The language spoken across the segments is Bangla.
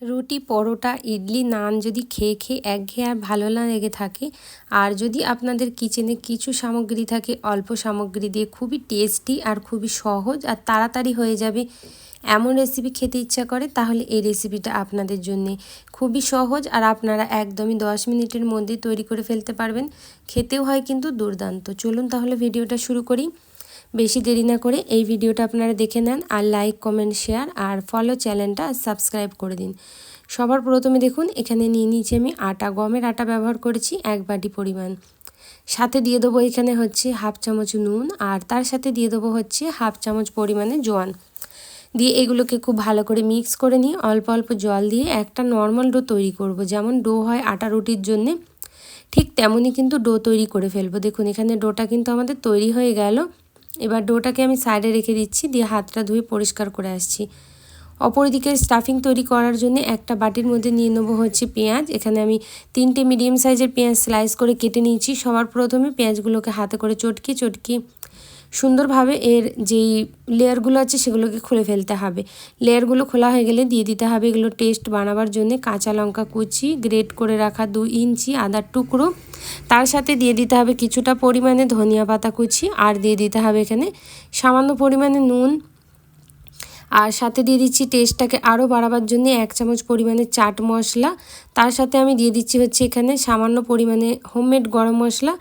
রুটি, পরোটা, ইডলি, নান যদি খেয়ে খেয়ে একঘেয়ে আর ভালো না লেগে থাকে, আর যদি আপনাদের কিচেনে কিছু সামগ্রী থাকে, অল্প সামগ্রী দিয়ে খুবই টেস্টি আর খুবই সহজ আর তাড়াতাড়ি হয়ে যাবে, এমন রেসিপি খেতে ইচ্ছা করে, তাহলে এই রেসিপিটা আপনাদের জন্য খুবই সহজ আর আপনারা একদমই দশ মিনিটের মধ্যে তৈরি করে ফেলতে পারবেন। খেতেও হয় কিন্তু দুর্দান্ত। চলুন তাহলে ভিডিওটা শুরু করি। বেশি দেরি না করে এই ভিডিওটা আপনারা দেখে নেন আর লাইক কমেন্ট শেয়ার আর ফলো চ্যানেলটা সাবস্ক্রাইব করে দিন। সবার প্রথমে দেখুন, এখানে নিয়ে নিয়েছি আমি আটা। গমের আটা ব্যবহার করেছি এক বাটি পরিমাণ। সাথে দিয়ে দেবো এখানে হচ্ছে হাফ চামচ নুন আর তার সাথে দিয়ে দেবো হচ্ছে হাফ চামচ পরিমাণে জোয়ান। দিয়ে এগুলোকে খুব ভালো করে মিক্স করে নিয়ে অল্প অল্প জল দিয়ে একটা নর্মাল ডো তৈরি করব। যেমন ডো হয় আটা রুটির জন্যে, ঠিক তেমনই কিন্তু ডো তৈরি করে ফেলব। দেখুন, এখানে ডোটা কিন্তু আমাদের তৈরি হয়ে গেল। এবার ডোটাকে আমি সাইডে রেখে দিচ্ছি, দিয়ে হাতটা ধুয়ে পরিষ্কার করে আসছি। অপরদিকে স্টাফিং তৈরি করার জন্য একটা বাটির মধ্যে নিয়ে নেব হচ্ছে পেঁয়াজ। এখানে আমি তিনটে মিডিয়াম সাইজের পেঁয়াজ স্লাইস করে কেটে নিয়েছি। সবার প্রথমে পেঁয়াজগুলোকে হাতে করে চটকি চটকি সুন্দরভাবে এর যেই লেয়ারগুলো আছে সেগুলোকে খুলে ফেলতে হবে। লেয়ারগুলো খোলা হয়ে গেলে দিয়ে দিতে হবে এগুলো টেস্ট বানাবার জন্য কাঁচা লঙ্কা কুচি, গ্রেট করে রাখা দু ইঞ্চি আদার টুকরো। তার সাথে দিয়ে দিতে হবে কিছুটা পরিমাণে ধনিয়া পাতা কুচি, আর দিয়ে দিতে হবে এখানে সামান্য পরিমাণে নুন আর সাথে দিয়ে দিচ্ছি টেস্টটাকে আরও বাড়াবার জন্য এক চামচ পরিমাণে চাট মশলা। তার সাথে আমি দিয়ে দিচ্ছি হচ্ছে এখানে সামান্য পরিমাণে হোমমেড গরম মশলা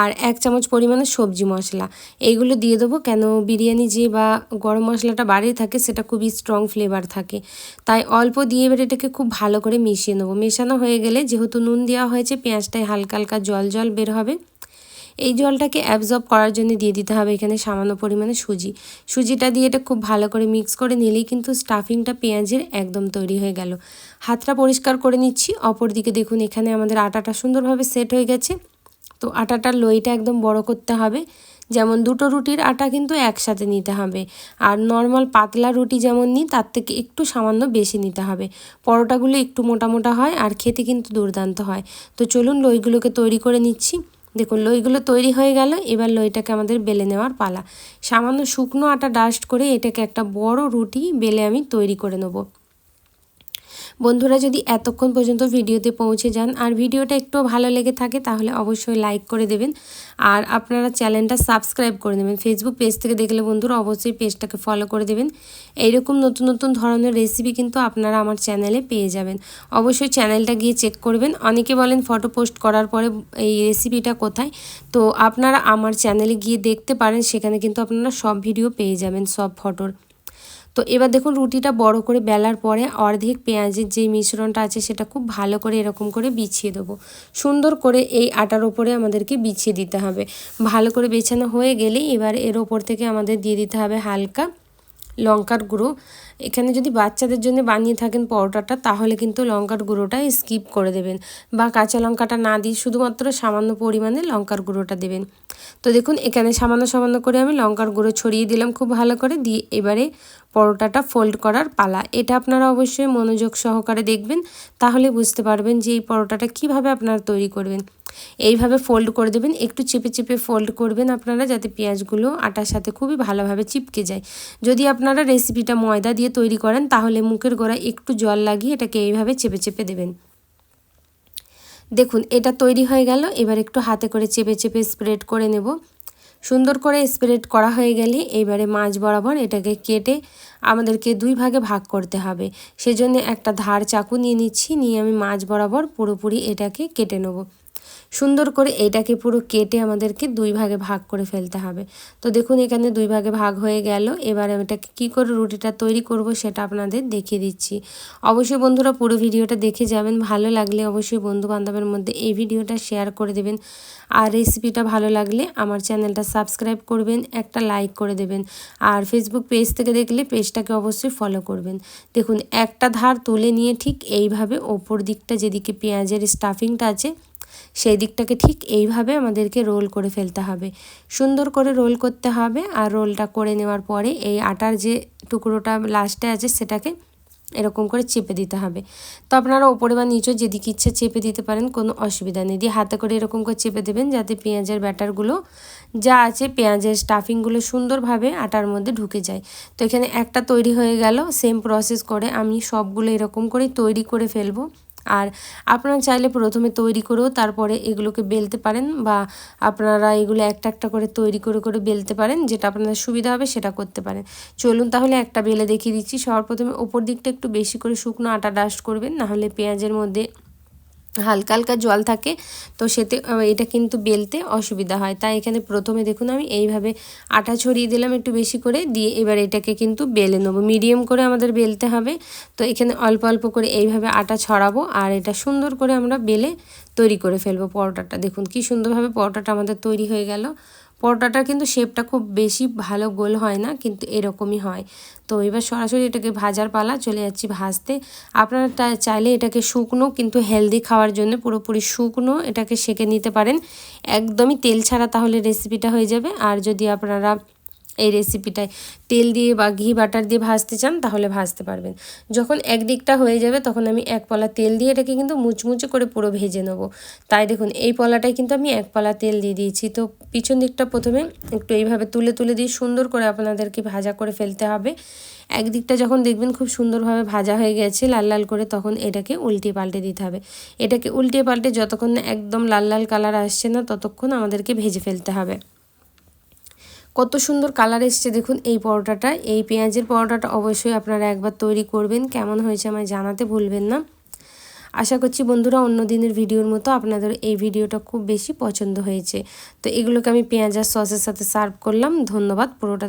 আর এক চামচ পরিমাণে সবজি মশলা। এইগুলো দিয়ে দেবো কেন বিরিয়ানি যে বা গরম মশলাটা বাড়িয়ে থাকে সেটা খুবই স্ট্রং ফ্লেভার থাকে। তাই অল্প দিয়ে এবার এটাকে খুব ভালো করে মিশিয়ে নেব। মেশানো হয়ে গেলে যেহেতু নুন দেওয়া হয়েছে, পেঁয়াজটায় হালকা হালকা জল জল বের হবে। এই জলটাকে অ্যাবজর্ব করার জন্য দিয়ে দিতে হবে এখানে সামান্য পরিমাণে সুজি। সুজিটা দিয়ে এটা খুব ভালো করে মিক্স করে নিলেই কিন্তু স্টাফিংটা পেঁয়াজের একদম তৈরি হয়ে গেল। হাতটা পরিষ্কার করে নিচ্ছি। অপর দিকে দেখুন এখানে আমাদের আটাটা সুন্দরভাবে সেট হয়ে গেছে। তো আটাটার লইটা একদম বড় করতে হবে। যেমন দুটো রুটির আটা কিন্তু একসাথে নিতে হবে। আর নর্মাল পাতলা রুটি যেমন নিই, তার থেকে একটু সামান্য বেশি নিতে হবে। পরোটাগুলো একটু মোটা মোটা হয় আর খেতে কিন্তু দুর্দান্ত হয়। তো চলুন লইগুলোকে তৈরি করে নিচ্ছি। দেখুন, লইগুলো তৈরি হয়ে গেল, এবার লইটাকে আমাদের বেলে নেওয়ার পালা। সামান্য শুকনো আটা ডাস্ট করে এটাকে একটা বড় রুটি বেলে আমি তৈরি করে নেব। বন্ধুরা যদি এতক্ষণ পর্যন্ত ভিডিওতে পৌঁছে যান আর ভিডিওটা একটু ভালো লেগে থাকে, তাহলে অবশ্যই লাইক করে দেবেন। আর আপনারা চ্যানেলটা সাবস্ক্রাইব করে দেবেন ফেসবুক পেজ থেকে দেখলে বন্ধুরা অবশ্যই পেজটাকে ফলো করে দেবেন। এইরকম নতুন নতুন ধরনের রেসিপি কিন্তু আপনারা আমার চ্যানেলে পেয়ে যাবেন। অবশ্যই চ্যানেলটা গিয়ে চেক করবেন। অনেকে বলেন ফটো পোস্ট করার পরে এই রেসিপিটা কোথায়? তো আপনারা আমার চ্যানেলে গিয়ে দেখতে পারেন, সেখানে কিন্তু আপনারা সব ভিডিও পেয়ে যাবেন, সব ফটোর তো এবার দেখুন রুটিটা বড় করে বেলার পরে অর্ধেক পেঁয়াজের যে মিশ্রণটা আছে সেটা খুব ভালো করে এরকম করে বিছিয়ে দেবো। সুন্দর করে এই আটার ওপরে আমাদেরকে বিছিয়ে দিতে হবে। ভালো করে বেছানো হয়ে গেলে এবার এর ওপর থেকে আমাদের দিয়ে দিতে হবে হালকা লঙ্কার গুঁড়ো। এখানে যদি বাচ্চাদের জন্য বানিয়ে থাকেন পরোটাটা, তাহলে কিন্তু লঙ্কার গুঁড়োটা স্কিপ করে দেবেন বা কাঁচা লঙ্কাটা না দিয়ে শুধুমাত্র সামান্য পরিমাণে লঙ্কার গুঁড়োটা দেবেন। তো দেখুন, এখানে সামান্য সামান্য করে আমি লঙ্কার গুঁড়ো ছড়িয়ে দিলাম খুব ভালো করে, দিয়ে এবারে পরোটাটা ফোল্ড করার পালা। এটা আপনারা অবশ্যই মনোযোগ সহকারে দেখবেন, তাহলে বুঝতে পারবেন যে এই পরোটাটা কীভাবে আপনারা তৈরি করবেন। এইভাবে ফোল্ড করে দেবেন। একটু চেপে চেপে ফোল্ড করবেন আপনারা যাতে পেঁয়াজগুলো আটার সাথে খুবই ভালোভাবে চিপকে যায়। যদি আপনারা রেসিপিটা ময়দা দিয়ে তৈরি করেন, তাহলে মুখের গোড়ায় একটু জল লাগিয়ে এটাকে এইভাবে চেপে চেপে দেবেন। দেখুন, এটা তৈরি হয়ে গেল। এবার একটু হাতে করে চেপে চেপে স্প্রেড করে নেব। সুন্দর করে স্প্রেড করা হয়ে গেলে এবারে মাছ বরাবর এটাকে কেটে আমাদেরকে দুই ভাগে ভাগ করতে হবে। সেজন্য একটা ধার চাকু নিয়ে নিচ্ছি, নিয়ে আমি মাছ বরাবর পুরোপুরি এটাকে কেটে নেব। সুন্দর করে এটাকে পুরো কেটে আমাদেরকে দুই ভাগে ভাগ করে ফেলতে হবে। তো দেখুন, এখানে দুই ভাগে ভাগ হয়ে গেল। এবার এটাকে কী করে রুটিটা তৈরি করব সেটা আপনাদের দেখিয়ে দিচ্ছি। অবশ্যই বন্ধুরা পুরো ভিডিওটা দেখে যাবেন। ভালো লাগলে অবশ্যই বন্ধু বান্ধবের মধ্যে এই ভিডিওটা শেয়ার করে দেবেন। আর রেসিপিটা ভালো লাগলে আমার চ্যানেলটা সাবস্ক্রাইব করবেন, একটা লাইক করে দেবেন। আর ফেসবুক পেজ থেকে দেখলে পেজটাকে অবশ্যই ফলো করবেন। দেখুন, একটা ধার তুলে নিয়ে ঠিক এইভাবে ওপর দিকটা যেদিকে পেঁয়াজের স্টাফিংটা আছে সেই দিকটাকে ঠিক এইভাবে আমাদেরকে রোল করে ফেলতে হবে। সুন্দর করে রোল করতে হবে আর রোলটা করে নেওয়ার পরে এই আটার যে টুকরোটা লাস্টে আছে সেটাকে এরকম করে চেপে দিতে হবে। তো আপনারা ওপরে বা নিচে যেদিকে ইচ্ছা চেপে দিতে পারেন, কোনো অসুবিধা নেই। দিয়ে হাতে করে এরকম করে চেপে দেবেন যাতে পেঁয়াজের ব্যাটারগুলো যা আছে পেঁয়াজের স্টাফিংগুলো সুন্দরভাবে আটার মধ্যে ঢুকে যায়। তো এখানে একটা তৈরি হয়ে গেল সেম প্রসেস করে আমি সবগুলো এরকম করেই তৈরি করে ফেলব। আর আপনারা চাইলে প্রথমে তৈরি করেও তারপরে এগুলোকে বেলতে পারেন বা আপনারা এগুলো একটা একটা করে তৈরি করে করে বেলতে পারেন, যেটা আপনাদের সুবিধা হবে সেটা করতে পারেন। চলুন তাহলে একটা বেলে দেখিয়ে দিচ্ছি। সবার প্রথমে ওপর দিকটা একটু বেশি করে শুকনো আটা ডাস্ট করবেন, নাহলে পেঁয়াজের মধ্যে হালকা হালকা জল থাকে, তো সেতে এটা কিন্তু বেলতে অসুবিধা হয়। তাই এখানে প্রথমে দেখুন আমি এইভাবে আটা ছড়িয়ে দিলাম একটু বেশি করে, দিয়ে এবার এটাকে কিন্তু বেলে নেব। মিডিয়াম করে আমাদের বেলতে হবে, তো এখানে অল্প অল্প করে এইভাবে আটা ছড়াবো, আর এটা সুন্দর করে আমরা বেলে তৈরি করে ফেলব পরোটাটা। দেখুন কি সুন্দরভাবে পরোটাটা আমাদের তৈরি হয়ে গেল। পরোটাটার কিন্তু শেপটা খুব বেশি ভালো গোল হয় না, কিন্তু এরকমই হয়। তো এবার সরাসরি এটাকে ভাজার পালা, চলে যাচ্ছি ভাজতে। আপনারা চাইলে এটাকে শুকনো কিন্তু হেলদি খাওয়ার জন্য পুরোপুরি শুকনো এটাকে সেকে নিতে পারেন। একদমই তেল ছাড়া তাহলে রেসিপিটা হয়ে যাবে। আর যদি আপনারা এই রেসিপিটায় তেল দিয়ে বা ঘি বাটার দিয়ে ভাজতে চান, তাহলে ভাজতে পারবেন। যখন একদিকটা হয়ে যাবে, তখন আমি এক পলা তেল দিয়ে এটাকে কিন্তু মুচমুচে করে পুরো ভেজে নেব। তাই দেখুন, এই পলাটাই কিন্তু আমি এক পলা তেল দিয়ে দিয়েছি। তো পিছন দিকটা প্রথমে একটু এইভাবে তুলে তুলে দিয়ে সুন্দর করে আপনাদেরকে ভাজা করে ফেলতে হবে। একদিকটা যখন দেখবেন খুব সুন্দরভাবে ভাজা হয়ে গেছে, লাল লাল করে, তখন এটাকে উল্টে পাল্টে দিতে হবে। এটাকে উল্টে পাল্টে যতক্ষণ না একদম লাল লাল কালার আসছে না, ততক্ষণ আমাদেরকে ভেজে ফেলতে হবে। কত সুন্দর কালার এসছে। দেখুন, এই পরোটাটা, এই পেঁয়াজের পরোটাটা অবশ্যই আপনারা একবার তৈরি করবেন। কেমন হয়েছে আমায় জানাতে ভুলবেন না। আশা করছি বন্ধুরা, অন্য দিনের ভিডিওর মতো আপনাদের এই ভিডিওটা খুব বেশি পছন্দ হয়েছে। তো এগুলোকে আমি পেঁয়াজ আর সসের সাথে সার্ভ করলাম। ধন্যবাদ, পুরোটা